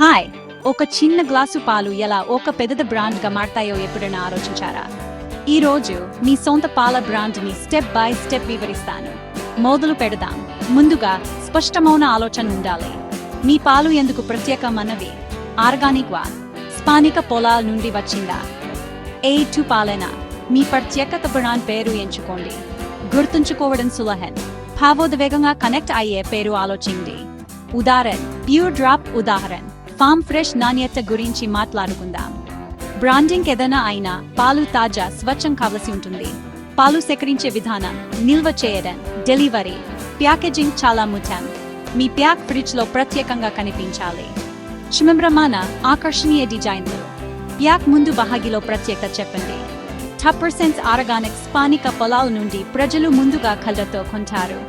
Hi ఒక చిన్న glass పాలు ఎలా ఒక పెద్ద బ్రాండ్గా మారతాయో ఎప్పుడైనా ఆలోచించారా? ఈ రోజు మీ సొంత పాల బ్రాండ్ని స్టెప్ బై స్టెప్ వివరిస్తాను. మొదలు పెడదాం. ముందుగా స్పష్టమైన ఆలోచన ఉండాలి. మీ పాలు ఎందుకు ప్రత్యేకమన్నవి ఆర్గానిక్ వా? స్థానిక పొలాల నుండి వచ్చిందా? ఏ టు పాలెనా మీ ప్రత్యేకత బ్రాండ్ పేరు ఎంచుకోండి. గుర్తుంచుకోవడం సులహన్ భావోద్వేగంగా కనెక్ట్ అయ్యే పేరు ఆలోచింది ఉదాహరణ ప్యూర్ డ్రాప్ ఉదాహరణ. ఫామ్ ఫ్రెష్ నాణ్యత గురించి మాట్లాడుకుందాం. బ్రాండింగ్ ఏదైనా అయినా పాలు తాజా స్వచ్ఛం కావలసి ఉంటుంది. పాలు సేకరించే విధానం నిల్వ చేయడం డెలివరీ ప్యాకేజింగ్ చాలా ముఖ్యం. మీ ప్యాక్ ఫ్రిడ్జ్లో ప్రత్యేకంగా కనిపించాలి. శుభ్రమాన ఆకర్షణీయ డిజైన్లు. ప్యాక్ ముందు బహాగిలో ప్రత్యేకత చెప్పండి. టప్ పర్సెంట్ ఆర్గానిక్ స్థానిక పొలాల నుండి ప్రజలు ముందుగా కళ్ళతో కొంటారు.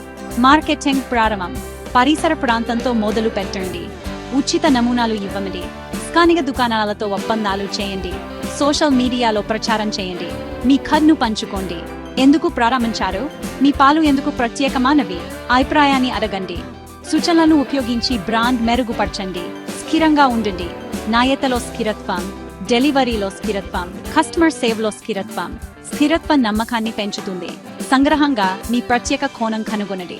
మార్కెటింగ్ ప్రారంభం. పరిసర ప్రాంతంతో మొదలు పెట్టండి. ఉచిత నమూనాలు ఇవ్వండి స్థానిక దుకాణాలతో ఒప్పందాలు చేయండి. సోషల్ మీడియాలో ప్రచారం చేయండి. మీ ఖడ్ను పంచుకోండి. ఎందుకు ప్రారంభించారు? మీ పాలు ఎందుకు ప్రత్యేకమానవి? అభిప్రాయాన్ని అడగండి. సూచనలను ఉపయోగించి బ్రాండ్ మెరుగుపరచండి. స్థిరంగా ఉండండి. నాయతలో స్థిరత్వం డెలివరీలో స్థిరత్వం కస్టమర్ సేవ్లో స్థిరత్వం స్థిరత్వ నమ్మకాన్ని పెంచుతుంది. సంగ్రహంగా మీ ప్రత్యేక కోణం కనుగొనండి.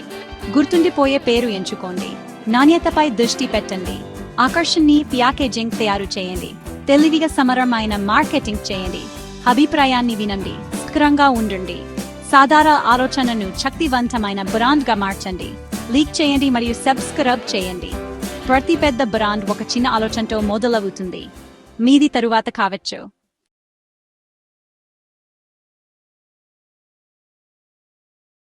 గుర్తుండిపోయే పేరు ఎంచుకోండి. నాణ్యతపై దృష్టి పెట్టండి. ఆకర్షణని ప్యాకేజింగ్ తయారు చేయండి. తెలివిగా సమరమైన మార్కెటింగ్ చేయండి. అభిప్రాయాన్ని వినండి. స్థిరంగా ఉండండి. సాధారణ ఆలోచనను శక్తివంతమైన బ్రాండ్గా మార్చండి. లీక్ చేయండి మరియు సబ్స్క్రైబ్ చేయండి. ప్రతి పెద్ద బ్రాండ్ ఒక చిన్న ఆలోచనతో మొదలవుతుంది. మీది తరువాత కావచ్చు.